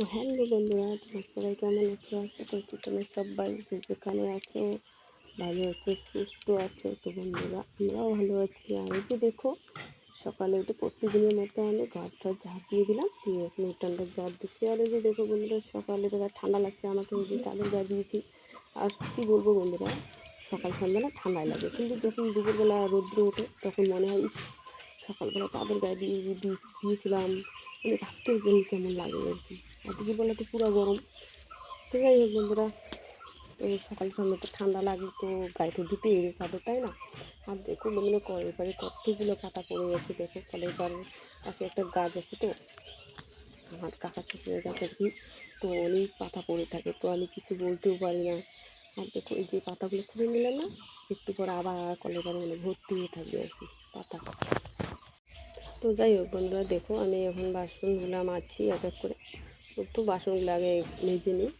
তো হ্যালো বন্ধুরা, তোমার সবাই কেমন আছো? আশা করছি তোমরা সবাই যে যেখানে আছো, ভালো আছো, সুস্থ আছো। তো বন্ধুরা, আমরাও ভালো আছি। আর যে দেখো, সকালে উঠে প্রতিদিনের মতো আমি ঘর ধর ঝাড় দিয়ে দিলাম, দিয়ে এখন উঠানটা ঝাড় দিচ্ছি। আর যে দেখো বন্ধুরা, সকালে বেলা ঠান্ডা লাগছে, আমাকে এই যে চাদর গায়ে দিয়েছি। আর কী বলব বন্ধুরা, সকাল সন্ধ্যাটা ঠান্ডাই লাগে। কিন্তু যখন দুপুরবেলা রৌদ্র ওঠে, তখন মনে হয়, ইস, সকালবেলা চাদর গায়ে দিয়ে দিয়ে- দিয়েছিলাম। মানে ভাবতেও যেন কেমন লাগে আর কি। দুপুরবেলা তো পুরো গরম। তো যাই হোক বন্ধুরা, তো সকাল সন্ধ্যা তো ঠান্ডা লাগে, তো গায়ে তো হবে চাদর, তাই না? আর দেখো মানে কলের পাড়ে কতগুলো পাতা পড়ে গেছে, দেখো কলের পাড়ের পাশে একটা গাছ আছে তো। আমার কাকা শুকিয়ে গেছে কি, তো অনেক পাতা পড়ে থাকে, তো আমি কিছু বলতেও পারি না। আর দেখো এই যে পাতাগুলো খুলে নিলাম না, একটু পরে আবার কলের পাড়ে মানে ভর্তি হয়ে থাকবে আর কি পাতা। তো যাই হোক বন্ধুরা, দেখো আমি এখন বাসনগুলো মাজছি এক এক করে। একটু বাসনগুলো আগে মেজে নিই।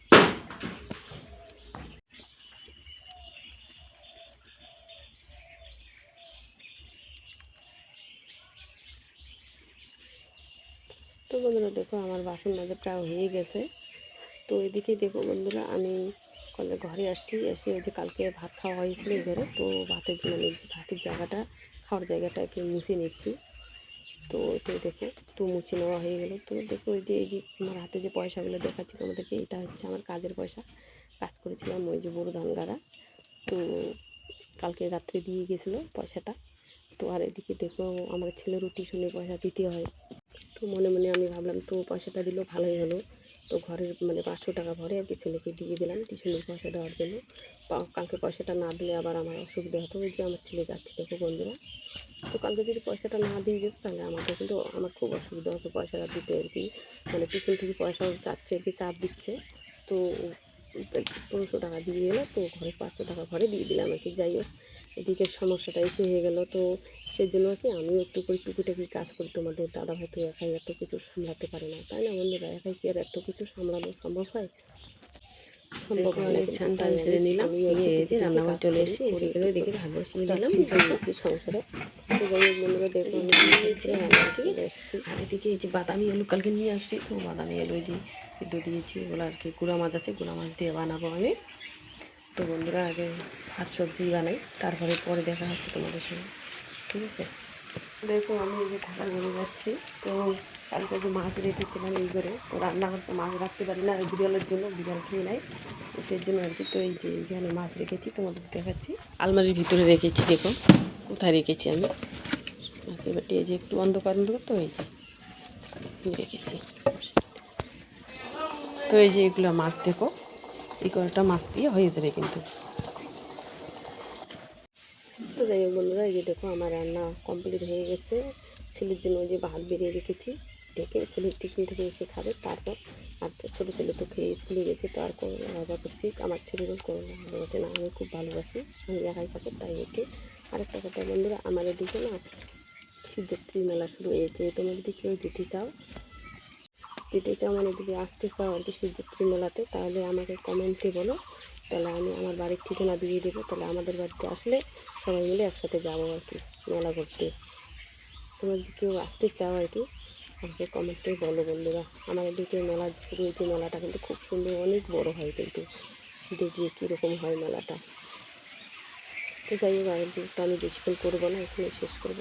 তো বন্ধুরা দেখো, আমার বাসন মাজা প্রায় হয়ে গেছে। তো এদিকে দেখো বন্ধুরা, আমি কলে ঘরে আসছি, এসে ওই যে কালকে ভাত খাওয়া হয়েছিল এই ঘরে, তো ভাতের মানে যে ভাতের জায়গাটা, খাওয়ার জায়গাটাকে মুছে নিচ্ছি। তো এটাই দেখো, তো মুছে নেওয়া হয়ে গেলো। তো দেখো ওই যে, এই যে আমার হাতে যে পয়সাগুলো দেখাচ্ছি তোমাদেরকে, এটা হচ্ছে আমার কাজের পয়সা। কাজ করেছিলাম ওই যে বড় ধান গাড়া তো কালকে রাত্রে দিয়ে গেছিল পয়সাটা। তো আর এদিকে দেখো আমার ছেলেরও টিউশনের পয়সা দিতে হয়। তো মনে মনে আমি ভাবলাম তো পয়সাটা দিলেও ভালোই হলো। তো ঘরের মানে পাঁচশো টাকা ভরে আর কি ছেলেকে দিয়ে দিলাম টিউশনের পয়সা দেওয়ার জন্য। কালকে পয়সাটা না দিলে আবার আমার অসুবিধা হতো ওই যে আমার ছেলে যাচ্ছে দেখো বন্ধুরা। তো কালকে যদি পয়সাটা না দিয়ে যেত তাহলে আমাকে কিন্তু আমার খুব অসুবিধা হতো পয়সাটা দিতে আর কি। মানে টিউশন থেকে পয়সাও চাচ্ছে আর কি, চাপ দিচ্ছে। তো পনেরোশো টাকা দিয়ে গেলো তো ঘরে পাঁচশো টাকা ঘরে দিয়ে দিলাম আর কি। যাই হোক এদিকে সমস্যাটা এসে হয়ে গেলো। তো সেই জন্য আর কি আমিও একটু করে টুকিটাকি কাজ করি। তোমাদের দাদা হয়তো একাই এত কিছু সামলাতে পারে না তাই না বন্ধুরা? একাই কি আর এত কিছু সামলানো সম্ভব হয়? সম্ভব হয় নিলাম। এই যে রান্নাঘর চলে এসে এসে করে দেখে ভাত বসিয়ে দিলাম সংসারে তো বন্ধুরা দেখো আমি কি হয়েছে রান্না চলে এসেছি। আর এদিকে এই যে বাদামি আলু কালকে নিয়ে আসছি তো বাদামি আলু এই যে সিদ্ধ দিয়েছি ওগুলো আর কি গুঁড়া মাছ আছে গুঁড়া মাছ দিয়ে বানাবো আমি। তো বন্ধুরা আগে ভাত সবজি বানাই তারপরে পরে দেখা হচ্ছে তোমাদের সঙ্গে ঠিক আছে? দেখো আমি এই যে ঢাকা ঘরে যাচ্ছি। তো কালকে যে মাছ রেখেছিলাম এই করে তো রান্না করতে মাছ রাখতে পারি না, বিড়ালের জন্য বিড়াল খেয়ে নেয়। সেই জন্য আর কি, তো এই যে এখানে মাছ রেখেছি, তোমাদের দেখাচ্ছি। আলমারির ভিতরে রেখেছি দেখো কোথায় রেখেছি আমি। মাছের বাটি, এই যে একটু অন্ধকার অন্ধকার, তো এই যে রেখেছি। তো এই যে এগুলো মাছ, দেখো, এই কয়টা মাছ দিয়ে হয়ে যাবে কিন্তু। তো যাই হোক বন্ধুরা, এই যে দেখো আমার রান্না কমপ্লিট হয়ে গেছে। ছেলের জন্য ওই যে ভাত বেরিয়ে রেখেছি। ডেকে ছেলের টিফিন থেকে এসে খাবে, তারপর আর ছোটো ছেলে তো খেয়ে স্কুলে গেছে, তো আর করোনা ভাজা করছি আমার ছেলেরও করোনা ভালোবাসে না, আমি খুব ভালোবাসি, আমি একাই খাব, তাই ওকে। আরেকটা কথা বন্ধুরা আমার এদিকে না শিবরাত্রি মেলা শুরু হয়েছে, তোমরা যদি কেউ যেতে চাও যেতে চাও মানে যদি আসতে চাও আর কি শিবরাত্রি মেলাতে, তাহলে আমাকে কমেন্টে বলো। তাহলে আমি আমার বাড়ির ঠিকানা দিয়ে দেবো। তাহলে আমাদের বাড়িতে আসলে সবাই মিলে একসাথে যাব আর কি, মেলা ঘুরতে। তোমরা যদি কেউ আসতে চাও আর কি? আমাকে কমেন্টে বলো বন্ধুরা। আমার এদিকে মেলা শুরু হয়েছে, মেলাটা কিন্তু খুব সুন্দর, অনেক বড় হয় কিন্তু। দেখবি কীরকম হয় মেলাটা। তো যাই হোক আগের দিকটা আমি বেশিক্ষণ করব না এখানে শেষ করব।